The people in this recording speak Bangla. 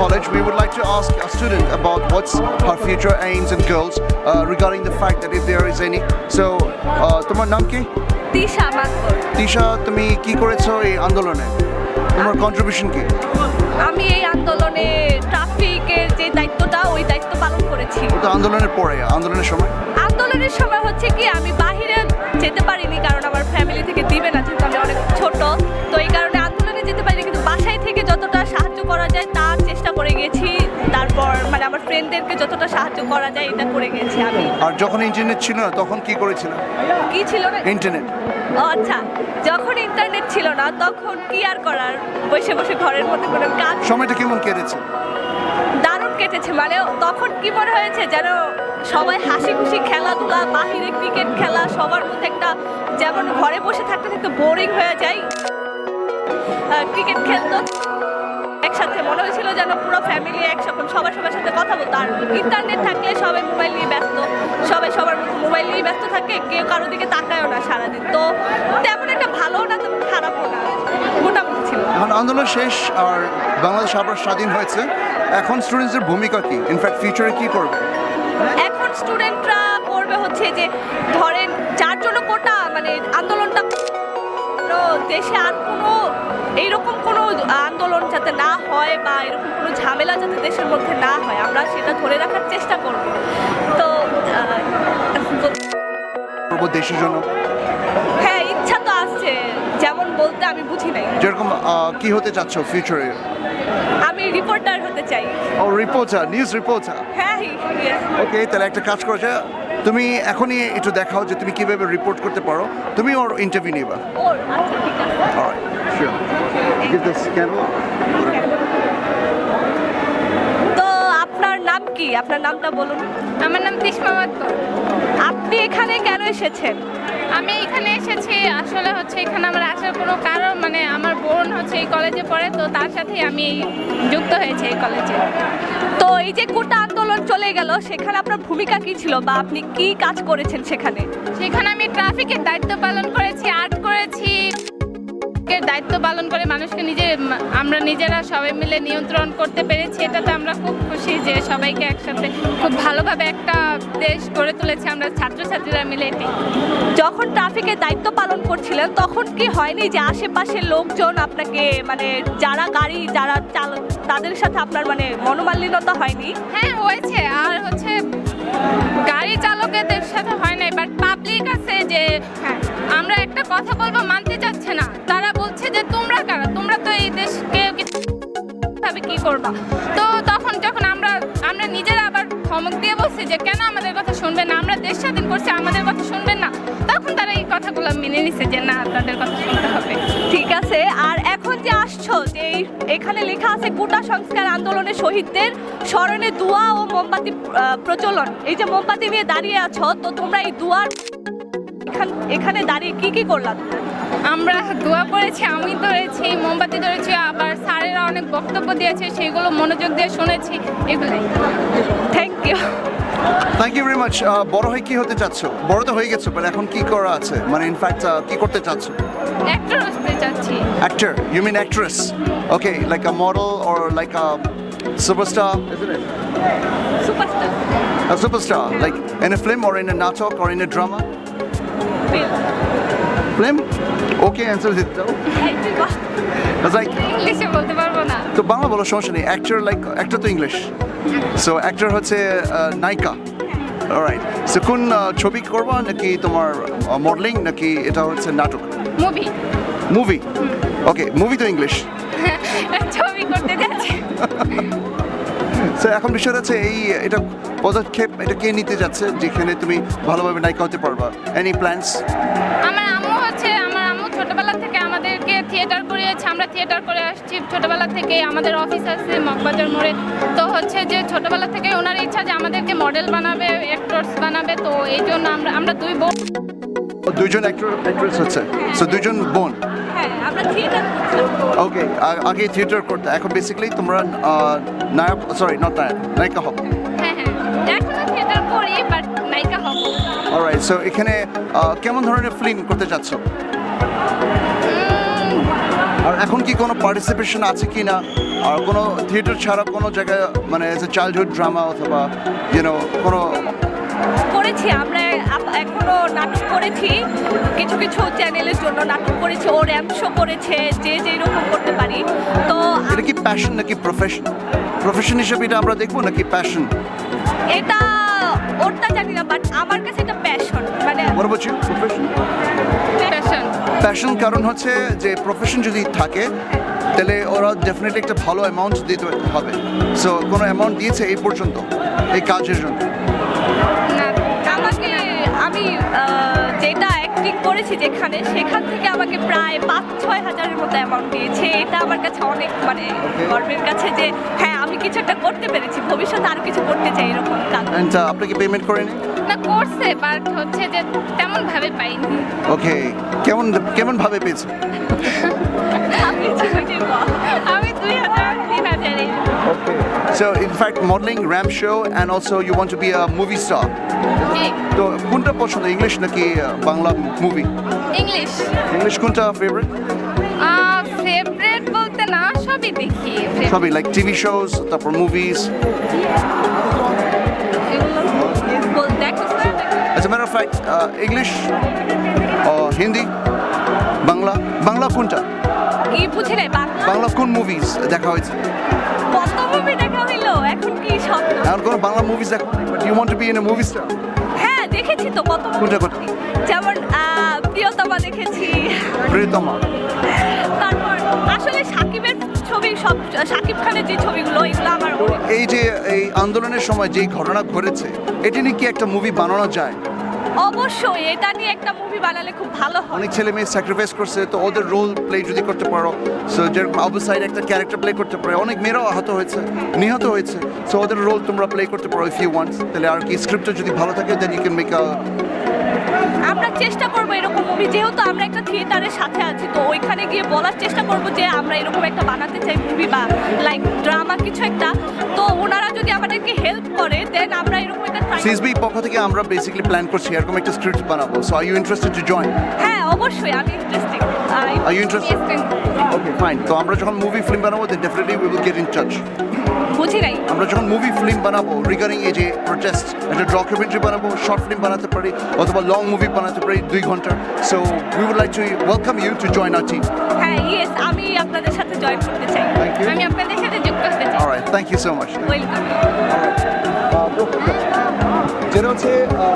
college, we would like to ask a student about what's her future aims and goals uh, regarding the fact that if there is any. So, uh, তোমার নাম কি? দিশা মাত্র তিশা তুমি কি করেছ এই আন্দোলনে? তোমার কন্ট্রিবিউশন কি? আমি এই আন্দোলনে ট্রাফিকের যে দায়িত্বটা ওই দায়িত্ব পালন করেছি। ওটা আন্দোলনের পরে আন্দোলনের সময়? আন্দোলনের সময় হচ্ছে কি আমি বাহিরে যেতে পারিনি কারণ আমার ফ্যামিলি থেকে দিবে আমার ফ্রেন্ডদেরকে যতটা সাহায্য করা যায় এটা করে গেছি আমি। আর যখন ইন্টারনেট ছিল না তখন কি করেছিল? কি ছিল না ইন্টারনেট আচ্ছা। যখন ইন্টারনেট ছিল না তখন কি আর করার? বসে বসে ঘরের মধ্যে কোনো কাজ সময়টা কেমন কেটেছে? দারুণ কেটেছে। মানে তখন কি মনে হয়েছে যেন সবাই হাসি খুশি খেলাধুলা বাহিরে ক্রিকেট খেলা সবার মধ্যে একটা যেমন ঘরে বসে থাকতে থাকতে বোরিং হয়ে যায়। ক্রিকেট খেলতো। একসাথে মনে হয়েছিল যেন পুরো ফ্যামিলি একসাথে সবার সবার সাথে কথা বলতো। আর ইন্টারনেট থাকলে সবাই মোবাইল নিয়ে ব্যস্ত সবাই সবার মোবাইল নিয়ে ব্যস্ত থাকে কেউ কারও দিকে তাকায়ও না সারাদিন। তো তেমন একটা ভালো না তেমন খারাপও না মোটামুটি ছিল। এখন আন্দোলন শেষ আর বাংলাদেশ আবার স্বাধীন হয়েছে। এখন স্টুডেন্টসদের ভূমিকা কি? ইনফ্যাক্ট ফিউচারে কি করবে? এখন স্টুডেন্টরা পড়বে হচ্ছে যে ধরেন যার জন্য কোটা মানে আন্দোলনটা দেশে আর কোনো এইরকম কোনো আন্দোলন যাতে না বা এরকম কোনো ঝামেলা যাতে দেশের মধ্যে না হয় আমরা সেটা ধরে রাখার চেষ্টা করব। তো দেশের জন্য? হ্যাঁ ইচ্ছা তো আসছে যেমন বলতে আমি বুঝি নাই। যেরকম কি হতে চাচ্ছ ফিউচারে আমি রিপোর্টার হতে চাই। ও রিপোর্টার নিউজ রিপোর্টার হ্যাঁ. ওকে তাহলে একটা কাজ করেছে তুমি এখনই একটু দেখাও যে তুমি কীভাবে রিপোর্ট করতে পারো। তুমি ওর ইন্টারভিউ নিবা। ওর আচ্ছা ঠিক আছে। Alright, sure. Give this candle. তো আপনার নাম কি? আপনার নামটা বলুন। আমার নাম তৃষ্মা মাত্র আপনি এখানে কেন এসেছেন? আমি এখানে এসেছি আসলে হচ্ছে এখানে আমার আসার কোনো কারণ মানে আমার বোন হচ্ছে এই কলেজে পড়ে তো তার সাথে আমি যুক্ত হয়েছি এই কলেজে। তো এই যে কোটা আন্দোলন চলে গেল সেখানে আপনার ভূমিকা কি ছিল বা আপনি কি কাজ করেছেন সেখানে? সেখানে আমি ট্রাফিকের দায়িত্ব পালন করেছি আর্ট করেছি। এর দায়িত্ব পালন করে মানুষকে নিজে আমরা নিজেরা সবাই মিলে নিয়ন্ত্রণ করতে পেরেছি। এটাতে আমরা খুব খুশি যে সবাইকে একসাথে খুব ভালোভাবে একটা দেশ গড়ে তুলেছি আমরা ছাত্রছাত্রীরা মিলে এটি। যখন ট্রাফিকের দায়িত্ব পালন করছিলেন তখন কি হয়নি যে আশেপাশের লোকজন আপনাকে মানে যারা গাড়ি যারা চালক তাদের সাথে আপনার মানে মনোমালিন্যতা হয়নি? হ্যাঁ হয়েছে। আর হচ্ছে গাড়ি চালকেদের সাথে হয় নাই বাট পাবলিক আছে যে হ্যাঁ, আমরা একটা কথা বলব মানতে চাচ্ছে না। তারা যে তোমরা কারা? তোমরা তো এই দেশকে ভাবে কি করবা? তো তখন যখন আমরা আমরা নিজেরা আবার ধমক দিয়ে বলছি যে কেন আমাদের কথা শুনবেন না? আমরা দেশ স্বাধীন করছি, আমাদের কথা শুনবেন না। তখন তারা এই কথাগুলো মেনে নিছে যে না, তাদের কথা শুনতে হবে। ঠিক আছে, আর এখন যে আসছো, যে এখানে লেখা আছে কোটা সংস্কার আন্দোলনের শহীদদের স্মরণে দোয়া ও মোমবাতি প্রচলন এই যে মোমবাতি নিয়ে দাঁড়িয়ে আছো, তো তোমরা এই দুয়ার এখানে দাঁড়িয়ে কি কি করলাম আমরা দোয়া করেছি আমি ধরেছি মোমবাতি ধরেছি আবার স্যারেরা অনেক বক্তব্য দিয়েছে সেগুলো মনোযোগ দিয়ে শুনেছি এগুলাই। Thank you thank you very much বড় হয়ে কি হতে চাচ্ছ? বড় তো হয়ে গেছো বাট এখন কি করা আছে? মানে ইনফ্যাক্ট কি করতে চাচ্ছ? অ্যাক্টর হতে চাচ্ছি। Actor? You mean actress? Okay like a model or like a superstar? Isn't it superstar a superstar like in a film or in a natok or in a drama? Film. Okay answer it. Though it's like ইংলিশে বলতে পারব না। তো বাংলা বলো সমস্যা নেই। অ্যাক্টর লাইক অ্যাক্টর তো ইংলিশ সো অ্যাক্টর হচ্ছে নায়িকা। রাইট সো কোন ছবি করবা নাকি তোমার মডেলিং নাকি এটা হচ্ছে নাটক? মুভি মুভি ওকে মুভি তো ইংলিশ ছবি করতে যাচ্ছি। সো এখন বিষয় হচ্ছে এই এটা পদক্ষেপ এটা কে নিতে যাচ্ছে যেখানে তুমি ভালোভাবে নায়িকা হতে পারবা? এনি প্ল্যান্স আমার আম্মু আমার থিয়েটার করিয়েছে আমরা থিয়েটার করে আসছি। ছোটবেলা থেকে আমাদের অফিস আছে মগবাজার মোড়ে। তো হচ্ছে যে ছোটবেলা থেকে ওনার ইচ্ছা যে আমাদেরকে মডেল বানাবে অ্যাক্টরস বানাবে তো এই জন্য আমরা আমরা দুই বোন। দুইজন অ্যাক্টর অ্যাক্ট্রেস হচ্ছে? সো দুইজন বোন? হ্যাঁ ওকে আগে থিয়েটার করতে এখন বেসিক্যালি তোমরা নায়ক সরি নট নায়ক নায়িকা হবে হ্যাঁ হ্যাঁ। হব। অলরাইট সো এখানে কেমন ধরনের ফিল্ম করতে চাচ্ছ? এখন কি কোনো পার্টিসিপেশন আছে কি না আর কোনো থিয়েটার ছাড়া কোনো জায়গায় মানে এজ এ চাইল্ডহুড ড্রামা অথবা ইউনো কোনো করেছি আমরা এখনও নাটক করেছি। কিছু কিছু চ্যানেলের জন্য নাটক করেছি ও র্যাম্প শো করেছে যে যেই রকম করতে পারি। তো এটা কি প্যাশন নাকি প্রফেশন প্রফেশন হিসেবে এটা আমরা দেখব নাকি প্যাশন এটা ওরটা জানি না বাট আমার কাছে এটা প্যাশন মানে you? Profession? প্যাশন কারণ হচ্ছে যে প্রফেশন যদি থাকে তাহলে ওরা ডেফিনেটলি একটা ভালো অ্যামাউন্ট দিতে হবে। সো কোনো অ্যামাউন্ট দিয়েছে এই পর্যন্ত এই কাজের জন্য? না আমাকে আমি যেটা অ্যাক্টিং করেছি যেখানে সেখান থেকে আমাকে প্রায় পাঁচ ছয় হাজারের মতো অ্যামাউন্ট দিয়েছে। এটা আমার কাছে অনেক মানে গর্বের কাছে যে হ্যাঁ আমি কিছু একটা করতে পেরেছি ভবিষ্যতে আর কিছু করতে চাই এরকম কাজ। অ্যান্ড আপনাকে পেমেন্ট করেনি না করছে বাট হচ্ছে যে তেমন ভাবে পাইনি। ওকে কেমন কেমন ভাবে পেয়েছ? আমি দুই হাজার তিন হাজারে। So in fact modelling ramp show and also you want to be a movie star জি। তো কোনটা পছন্দ ইংলিশ নাকি বাংলা মুভি ইংলিশ ইংলিশ কোনটা ফেভারিট ফেভারিট বলতে না সবই দেখি। সবই লাইক টিভি শোজ তারপর movies matter of fact, uh, English or Hindi, Bangla Bangla কোনটা? কি বুঝি নাই বাংলা কোন মুভিজ দেখা হয়েছে? কত মুভি দেখা হইল এখন কি সব? এখন কোনো বাংলা মুভিজ দেখা but you want to be in a movie star হ্যাঁ দেখেছি তো কত কোনটা কোনটা? যেমন প্রিয়তমা দেখেছি। প্রিয়তমা। তারপর আসলে সাকিবের ছবি সব সাকিব খানের যে ছবিগুলো এগুলো আমার এই যে এই আন্দোলনের সময় যেই ঘটনা ঘটেছে এটি নিয়ে কি একটা মুভি বানানো যায়? অবশ্যই, এটা নিয়ে একটা মুভি বানালে খুব ভালো হয়। অনেক ছেলে মেয়ে স্যাক্রিফাইস করছে, তো ওদের রোল প্লে যদি করতে পারো সো যেরকম আবু সাইড একটা ক্যারেক্টার প্লে করতে পারে, অনেক মেয়েরাও আহত হয়েছে, নিহত হয়েছে সো ওদের রোল তোমরা প্লে করতে পারো ইফ ইউ ওয়ান্টস তাহলে আর কি স্ক্রিপ্টটা যদি ভালো থাকে then you can make a আমরা চেষ্টা করব এরকম মুভি যেহেতু আমরা একটা থিয়েটারের সাথে আছি তো ওইখানে গিয়ে বলার চেষ্টা করব যে আমরা এরকম একটা বানাতে চাই মুভি বা লাইক ড্রামা কিছু একটা। তো ওনারা যদি আমাদেরকে হেল্প করে দেন আমরা এরকম একটা সিএসবি পক্ষ থেকে আমরা বেসিক্যালি প্ল্যান করছি এরকম একটা স্ক্রিপ্ট বানাবো। So are you interested to join হ্যাঁ অবশ্যই আমি interesting are you interested okay fine তো আমরা যখন মুভি ফিল্ম বানাবো then definitely we will get in touch বুঝি নাই। আমরা যখন মুভি ফিল্ম বানাবো রিগার্ডিং এই যে প্রোটেস্ট একটা ডকুমেন্টারি বানাবো শর্ট ফিল্ম বানাতে পারি অথবা লং মুভি বানাতে পারি দুই ঘণ্টার so we would like to welcome you to join our team হ্যাঁ ইয়েস আমি আপনাদের সাথে জয়েন করতে চাই। আমি আপনাদের সাথে যুক্ত হতে চাই। Alright thank you so much welcome যেটা হচ্ছে আহ,